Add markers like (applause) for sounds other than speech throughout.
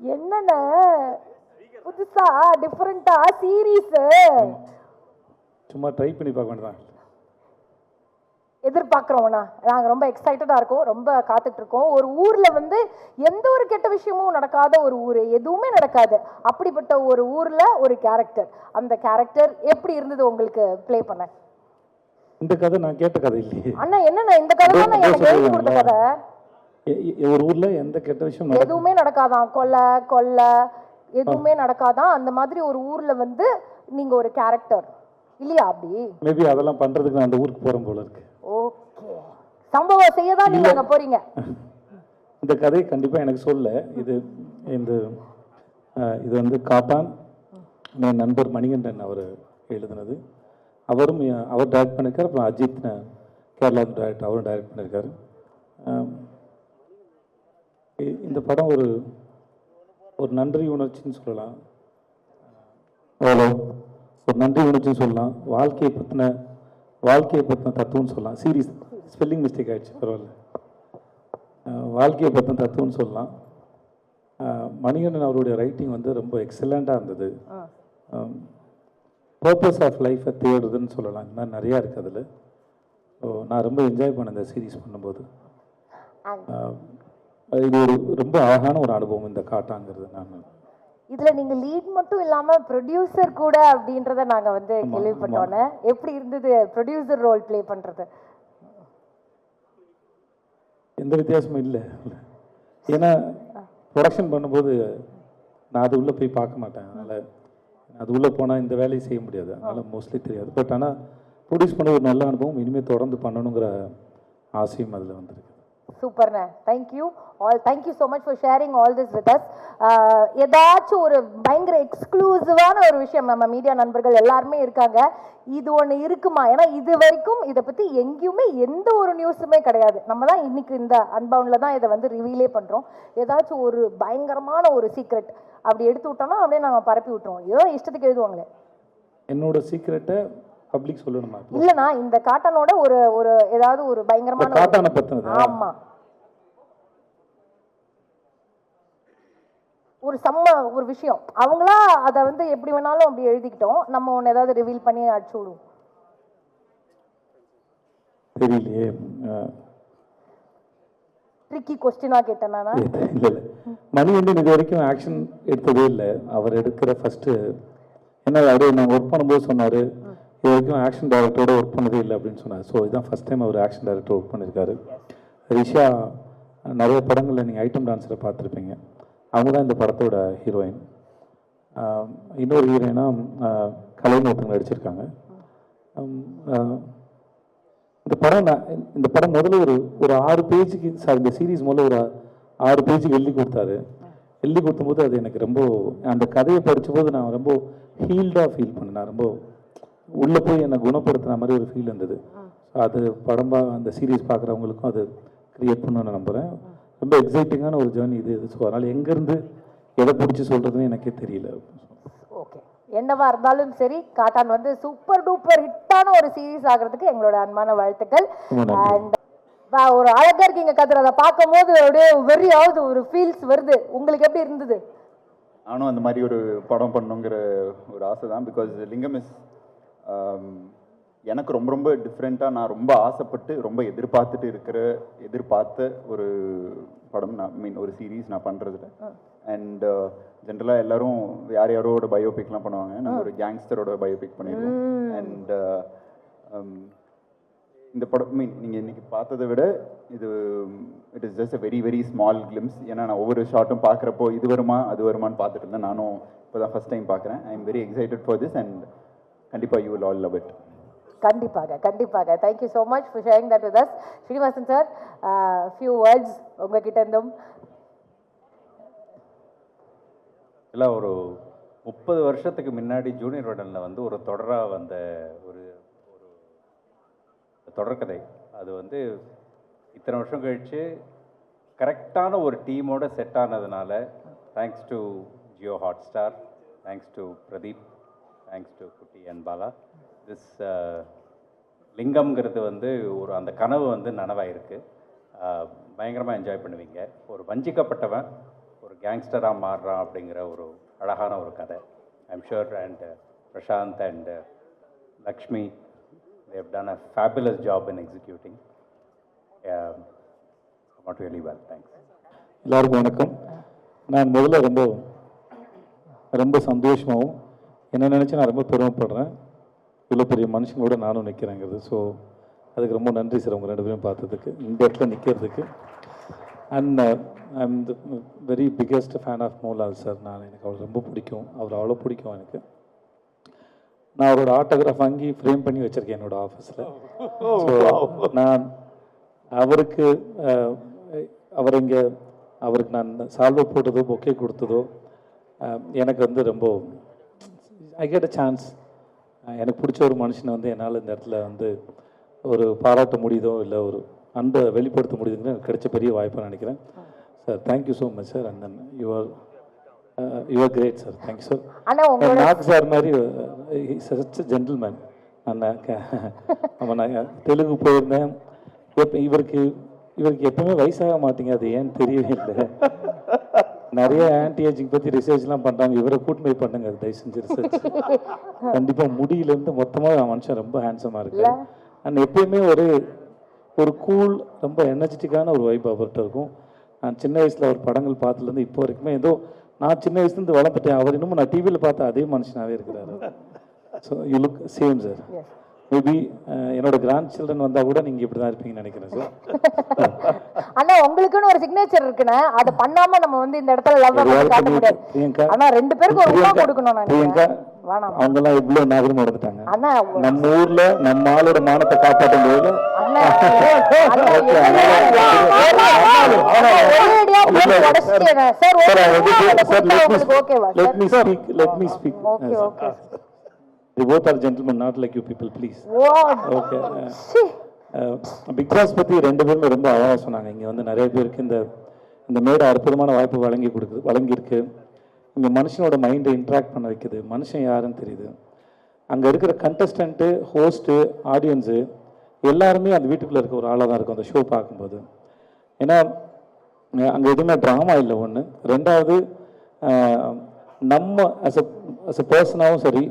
என்னென்ன? புதுசா டிஃப்ரெண்டா சீரீஸ் சும்மா ட்ரை பண்ணி பார்க்க வேண்டியதான் எதிர்பார்க்குறோம்ண்ணா நாங்கள் ரொம்ப எக்ஸைட்டடாக இருக்கோம் ரொம்ப காத்துட்டு இருக்கோம். ஒரு ஊரில் வந்து எந்த ஒரு கெட்ட விஷயமும் நடக்காத ஒரு ஊர் எதுவுமே நடக்காது. அப்படிப்பட்ட ஒரு ஊரில் ஒரு கேரக்டர் அந்த கேரக்டர் எப்படி இருந்தது உங்களுக்கு? ப்ளே பண்ண. இந்த கதை நான் கேட்ட கதை இல்லையே. அண்ணா என்னண்ணா இந்த கதை தான் எனக்கு எழுதி கொடுத்த? கதை? ஒரு ஊர்ல எந்த கெட்ட விஷயம் எதுவுமே நடக்காதான். கொலை கொள்ளை எதுவுமே நடக்காதான். அந்த மாதிரி ஒரு ஊர்ல வந்து நீங்க ஒரு கேரக்டர் இல்லையா அப்படி? மேபி அதெல்லாம் பண்றதுக்கு நான் அந்த ஊருக்கு போறேன் போல இருக்கு. ஓகே. சம்பவம் செய்ய தான் நீங்க அங்க போறீங்க? (laughs) இந்த கதை கண்டிப்பா எனக்கு சொல்ல. இது இந்த இது வந்து காப்பான். என் நண்பர் மணிகண்டன் அவர் எழுதினது. அவரும் அவர் டைரக்ட் பண்ணியிருக்காரு அப்புறம் அஜித் கேரளா டைரக்ட் அவரும் டைரக்ட் பண்ணியிருக்காரு இந்த படம் ஒரு ஒரு நன்றி உணர்ச்சின்னு சொல்லலாம். ஹலோ. ஒரு நன்றி உணர்ச்சின்னு சொல்லலாம். வாழ்க்கையை பற்றின வாழ்க்கையை பற்றின தத்துவம்னு சொல்லலாம். சீரியஸ் ஸ்பெல்லிங் மிஸ்டேக் ஆயிடுச்சு பரவாயில்ல. வாழ்க்கையை பற்றின தத்துவம்னு சொல்லலாம். மணிகண்டன் அவருடைய ரைட்டிங் வந்து ரொம்ப எக்ஸலண்ட்டாக இருந்தது. பர்பஸ் ஆஃப் லைஃப்பை தேடுறதுன்னு சொல்லலாம். இந்த மாதிரி நிறையா இருக்குது அதில். ஸோ நான் ரொம்ப என்ஜாய் பண்ணேன் இந்த சீரிஸ் பண்ணும்போது. இது ஒரு ரொம்ப அழகான ஒரு அனுபவம் இந்த காட்டாங்கிறது நான். இதுல நீங்க லீட் மட்டும் இல்லாம ப்ரொடியூசர் கூட அப்படின்றத நாங்க வந்து கேள்விப்பட்டோன்னே எப்படி இருந்தது ப்ரொடியூசர் ரோல் ப்ளே பண்றது? எந்த வித்தியாசமும் இல்லை. ஏன்னா ப்ரொடக்ஷன் பண்ணும்போது நான் அது உள்ளே போய் பார்க்க மாட்டேன். அதனால் அது உள்ளே போனால் இந்த வேலையை செய்ய முடியாது. அதனால் மோஸ்ட்லி தெரியாது. பட் ஆனால் ப்ரொடியூஸ் பண்ண ஒரு நல்ல அனுபவம் இனிமேல் தொடர்ந்து பண்ணணுங்கிற ஆசையும் அதில் வந்திருக்கு. சூப்பர்ண்ணே. Thank you all thank you so much for sharing all this with us ஏதாச்சும் ஒரு பயங்கர எக்ஸ்க்ளூசிவான ஒரு விஷயம் நம்ம மீடியா நண்பர்கள் எல்லாருமே இருக்காங்க. இது ஒன்று இருக்குமா? ஏன்னா இது வரைக்கும் இதை பற்றி எங்கேயுமே எந்த ஒரு நியூஸுமே கிடையாது. நம்ம தான் இன்றைக்கி இந்த அன்பவுண்டில் தான் இதை வந்து ரிவீலே பண்ணுறோம் ஏதாச்சும் ஒரு பயங்கரமான ஒரு சீக்ரெட் அப்படி எடுத்து விட்டோம்னா அப்படியே நாங்கள் பரப்பி விட்டுருவோம். ஏதோ இஷ்டத்துக்கு எழுதுவாங்களே. என்னோட சீக்ரெட்டை பப்ளிக் சொல்லணுமா இல்லைண்ணா இந்த காட்டனோட ஒரு ஒரு ஏதாவது ஒரு பயங்கரமான காட்டானை பற்றினது ஆமா. ஒரு செம்ம ஒரு விஷயம். அவங்களா அதை வந்து எப்படி வேணாலும் அப்படி எழுதிக்கிட்டோம். நம்ம ஒன்று ஏதாவது ரிவீல் பண்ணி அடிச்சு விடுவோம். தெரியலையே. ட்ரிக்கி கொஸ்டினாக கேட்டேன் நானா? இல்லை மணிகண்டன் இது வரைக்கும் ஆக்ஷன் எடுத்ததே இல்லை. அவர் எடுக்கிற ஃபஸ்ட்டு என்ன அப்படியே நான் ஒர்க் பண்ணும்போது சொன்னார். இது வரைக்கும் ஆக்ஷன் டைரக்டரோட ஒர்க் பண்ணதே இல்லை அப்படின்னு சொன்னார். ஸோ இதுதான் ஃபஸ்ட் டைம் அவர் ஆக்ஷன் டைரக்டர் ஒர்க் பண்ணியிருக்காரு ரிஷா நிறைய படங்களில் நீங்கள் ஐட்டம் டான்ஸரை பார்த்துருப்பீங்க. அவங்க தான் இந்த படத்தோட ஹீரோயின் இன்னொரு ஹீரோயினாக கலைன்னு ஒருத்தவங்க நடிச்சிருக்காங்க. இந்த படம் நான் இந்த படம் முதல்ல ஒரு ஒரு ஆறு பேஜுக்கு சார் இந்த சீரிஸ் முதல்ல ஒரு ஆறு பேஜுக்கு எழுதி கொடுத்தாரு. எழுதி கொடுத்தபோது அது எனக்கு ரொம்ப அந்த கதையை படித்தபோது நான் ரொம்ப ஹீல்டாக ஃபீல் பண்ணேன். நான் ரொம்ப உள்ளே போய் என்னை குணப்படுத்தின மாதிரி ஒரு ஃபீல் இருந்தது. அது படம் பா அந்த சீரிஸ் பார்க்குறவங்களுக்கும் அது க்ரியேட் பண்ணணும்னு நம்புகிறேன் ரொம்ப எக்ஸைட்டிங்கான ஒரு ஜேர்னி இது. ஸோ அதனால் எங்கேருந்து எதை பிடிச்சி சொல்கிறதுன்னு எனக்கே தெரியல. ஓகே என்னவா இருந்தாலும் சரி காட்டான் வந்து சூப்பர் டூப்பர் ஹிட்டான ஒரு சீரிஸ் ஆகிறதுக்கு எங்களோட அன்பான வாழ்த்துக்கள். அண்ட் ஒரு அழகா இருக்கீங்க கதிர. அதை பார்க்கும்போது அப்படியே வெறி ஆகுது ஒரு ஃபீல்ஸ் வருது. உங்களுக்கு எப்படி இருந்தது? நானும் அந்த மாதிரி ஒரு படம் பண்ணணுங்கிற ஒரு ஆசை தான் பிகாஸ் லிங்கம் இஸ் எனக்கு ரொம்ப ரொம்ப டிஃப்ரெண்ட்டாக நான் ரொம்ப ஆசைப்பட்டு ரொம்ப எதிர்பார்த்துட்டு இருக்கிற எதிர்பார்த்த ஒரு படம் நான் மீன் ஒரு சீரீஸ் நான் பண்ணுறதுல அண்ட் ஜென்ரலாக எல்லாரும் யார் யாரோட பயோபிக்லாம் பண்ணுவாங்க? நம்ம ஒரு கேங்ஸ்டரோட பயோபிக் பண்ணிடுவோம். அண்ட் இந்த படம் மீன் நீங்கள் இன்னைக்கு பார்த்ததை விட இது it is just a very very small glimpse ஏன்னா நான் ஒவ்வொரு ஷாட்டும் பார்க்குறப்போ இது வருமா அது வருமான்னு பார்த்துட்டு இருந்தேன். நானும் இப்போ தான் ஃபஸ்ட் டைம் பார்க்குறேன். I am very excited for this and கண்டிப்பாக you will all love it கண்டிப்பாக கண்டிப்பாக. Thank you so much for sharing that with us Srinivasan sir few words உங்ககிட்ட இருந்தும். இல்லை ஒரு முப்பது வருஷத்துக்கு முன்னாடி ஜூனியர் வடனில் வந்து ஒரு தொடராக வந்த ஒரு ஒரு தொடர்கதை. அது வந்து இத்தனை வருஷம் கழித்து கரெக்டான ஒரு டீமோட செட் ஆனதுனால thanks to Jio Hotstar thanks to Pradeep thanks to Kutty and Bala this லிங்கம்ங்கிறது வந்து ஒரு அந்த கனவு வந்து நனவாயிருக்கு. பயங்கரமாக என்ஜாய் பண்ணுவீங்க. ஒரு வஞ்சிக்கப்பட்டவன் ஒரு கேங்ஸ்டராக மாறுறான் அப்படிங்கிற ஒரு அழகான ஒரு கதை. I'm sure and Prashanth and Lakshmi Dev done a fabulous job in executing not really well thanks எல்லாருக்கும் வணக்கம். நான் முதல்ல ரொம்ப ரொம்ப சந்தோஷமாகவும் என்ன நினச்சி நான் ரொம்ப பெருமைப்படுறேன். இவ்வளோ பெரிய மனுஷங்களோட நானும் நிற்கிறேங்கிறது ஸோ அதுக்கு ரொம்ப நன்றி சார் உங்கள் ரெண்டு பேரும் பார்த்ததுக்கு இந்த இடத்துல நிற்கிறதுக்கு and I am the very biggest fan of Mohanlal sir நான் எனக்கு அவர் ரொம்ப பிடிக்கும். அவர் அவ்வளோ பிடிக்கும் எனக்கு. நான் அவரோட ஆட்டோகிராஃப் வாங்கி ஃப்ரேம் பண்ணி வச்சுருக்கேன் என்னோட ஆஃபீஸில் ஸோ நான் அவருக்கு uh, அவர் இங்கே அவருக்கு நான் சால்வை போட்டதோ பொக்கே கொடுத்ததோ uh, எனக்கு வந்து ரொம்ப ஐ கெட் அ சான்ஸ் எனக்கு பிடிச்ச ஒரு மனுஷனை வந்து என்னால் இந்த இடத்துல வந்து ஒரு பாராட்ட முடியுதோ இல்லை ஒரு அன்பை வெளிப்படுத்த முடியுதுன்னு எனக்கு கிடைச்ச பெரிய வாய்ப்பாக நினைக்கிறேன். Sir thank you so much sir and then your your great sir thank you sir Nag sir மாதிரி சச் ஜென்டில்மேன் நான் ஆமாம் நான் தெலுங்கு போயிருந்தேன். எப்ப இவருக்கு இவருக்கு எப்பவுமே வயசாக மாட்டேங்க அது ஏன்னு தெரியவே இல்லை. நிறைய ஆன்டி ஏஜிங் பற்றி ரிசர்ச்லாம் பண்ணுறாங்க இவரை கூட்டு போய் பண்ணுங்க. அது தயவு செஞ்சு ரிசர்ச் (laughs) கண்டிப்பாக முடியிலேருந்து மொத்தமாக மனுஷன் ரொம்ப ஹேண்ட்ஸமாக இருக்கு அண்ட் எப்பயுமே ஒரு ஒரு கூல் ரொம்ப எனர்ஜெட்டிக்கான ஒரு வைப் அவர்கிட்ட இருக்கும். நான் சின்ன வயசில் அவர் படங்கள் பார்த்ததுலேருந்து இப்போ வரைக்குமே ஏதோ நான் சின்ன வயசுலேருந்து வளர்ந்துட்டேன். அவர் இன்னமும் நான் டிவியில் பார்த்த அதே மனுஷனாகவே இருக்கிறாரு. So you look same sir maybe என்னோட கிராண்ட் சில்ட்ரன் வந்தால் கூட நீங்கள் இப்படி தான் இருப்பீங்கன்னு நினைக்கிறேன் சார் (laughs) அண்ணா உங்களுக்குன்னு ஒரு சிக்னேச்சர் இருக்குண்ணே. அதை பண்ணாம நம்ம வந்து இந்த இடத்துல லவ் காட்ட முடியாது ஆனா ரெண்டு பேருக்கு ஒரு பிரியங்கா, கொடுக்கணும் நான் பிரியங்கா வேணாம். அவங்கெல்லாம் இவ்வளோ நாகரிகமாக நடந்துட்டாங்க அண்ணா நம்ம ஊர்ல நம்ம ஆளோட மானத்தை காப்பாற்றும் போது (laughs) they both are gentlemen not like you people please. ஓ okay சி. பிக் பாஸ் பற்றி ரெண்டு பேருமே ரொம்ப அழகாக சொன்னாங்க. இங்கே வந்து நிறைய பேருக்கு இந்த இந்த மேடை அற்புதமான வாய்ப்பு வழங்கி கொடுக்குது வழங்கியிருக்கு. இங்கே மனுஷனோட மைண்டை இன்ட்ராக்ட் பண்ண வைக்குது. மனுஷன் யாருன்னு தெரியுது. அங்கே இருக்கிற கண்டஸ்டண்ட்டு ஹோஸ்ட்டு ஆடியன்ஸு எல்லாருமே அந்த வீட்டுக்குள்ளே இருக்க ஒரு ஆளாக தான் இருக்கும் அந்த ஷோ பார்க்கும்போது. ஏன்னா அங்கே எதுவுமே ட்ராமா இல்லை ஒன்று ரெண்டாவது நம்ம அஸ் அ அஸ் அ பர்சனாகவும் சரி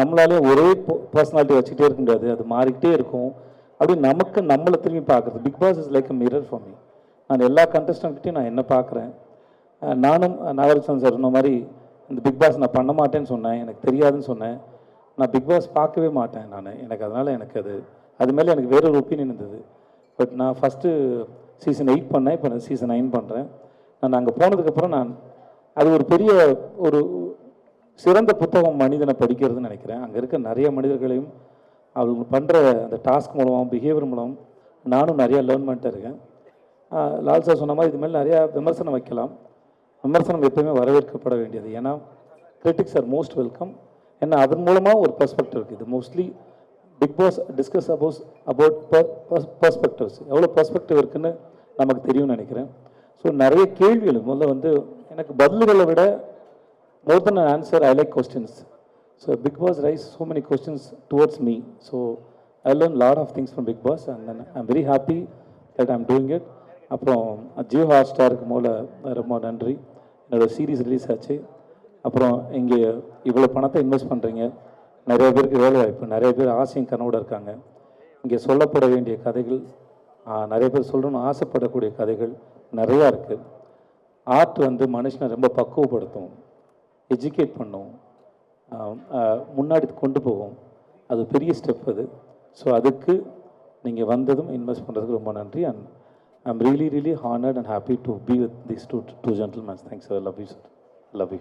நம்மளாலே ஒரே பர்சனாலிட்டி வச்சுக்கிட்டே இருக்க முடியாது. அது மாறிக்கிட்டே இருக்கும். அப்படி நமக்கு நம்மளை திரும்பி பார்க்குறது. Bigg Boss is like a mirror for me நான் எல்லா கண்டஸ்டன்ட்கிட்டையும் நான் என்ன பார்க்குறேன்? நானும் நாகரசன் சார் சொன்ன மாதிரி இந்த பிக் பாஸ் நான் பண்ண மாட்டேன்னு சொன்னேன். எனக்கு தெரியாதுன்னு சொன்னேன். நான் பிக் பாஸ் பார்க்கவே மாட்டேன் நான். எனக்கு அதனால் எனக்கு அது அது மேலே எனக்கு வேற ஒரு ஒப்பீனியன் இருந்தது. பட் நான் ஃபஸ்ட்டு சீசன் எயிட் பண்ணேன். இப்போ நான் சீசன் நைன் பண்ணுறேன் நான் அங்கே போனதுக்கப்புறம் நான் அது ஒரு பெரிய ஒரு சிறந்த புத்தகம் மனிதனை படிக்கிறதுன்னு நினைக்கிறேன். அங்கே இருக்க நிறைய மனிதர்களையும் அவங்க பண்ணுற அந்த டாஸ்க் மூலம் பிஹேவியர் மூலம் நானும் நிறையா லேர்ன் பண்ணிட்டு இருக்கேன். ஆஹ் லால் சார் சொன்ன மாதிரி இது நிறையா விமர்சனம் வைக்கலாம். விமர்சனம் எப்பயுமே வரவேற்கப்பட வேண்டியது. ஏன்னா கிரிட்டிக்ஸ் ஆர் மோஸ்ட் வெல்கம் ஏன்னா அதன் மூலமாக ஒரு பெர்ஸ்பெக்டிவ் இருக்குது இது mostly Bigg Boss discuss about about perspectives எவ்வளோ பெர்ஸ்பெக்டிவ் இருக்குன்னு நமக்கு தெரியும்னு நினைக்கிறேன். ஸோ நிறைய கேள்விகள். முதல்ல வந்து எனக்கு பதில்களை விட more than answer I like questions so Bigg Boss raise so many questions towards me so I learn lot of things from Bigg Boss and then am very happy that am doing it அப்புறம் Jio hot ஸ்டாருக்கு மூல ரொம்ப நன்றி. என்னோட series release ஆச்சு. அப்புறம் இங்கே இவ்வளோ பணத்தை இன்வெஸ்ட் பண்ணுறீங்க நிறைய பேருக்கு வேலை வாய்ப்பு நிறைய பேர் ஆசையும் கனவோட இருக்காங்க. இங்கே சொல்லப்பட வேண்டிய கதைகள் நிறைய பேர் சொல்லணும்னு ஆசைப்படக்கூடிய கதைகள் நிறையா இருக்குது ஆர்ட் வந்து மனுஷனை ரொம்ப பக்குவப்படுத்தும் எஜுகேட் பண்ணும். முன்னாடி கொண்டு போகும். அது பெரிய ஸ்டெப் அது. ஸோ அதுக்கு நீங்கள் வந்ததும் இன்வெஸ்ட் பண்ணுறதுக்கு ரொம்ப நன்றி. And I'm really really honoured and happy to be with this two two gentlemens thanks sir love you sir love you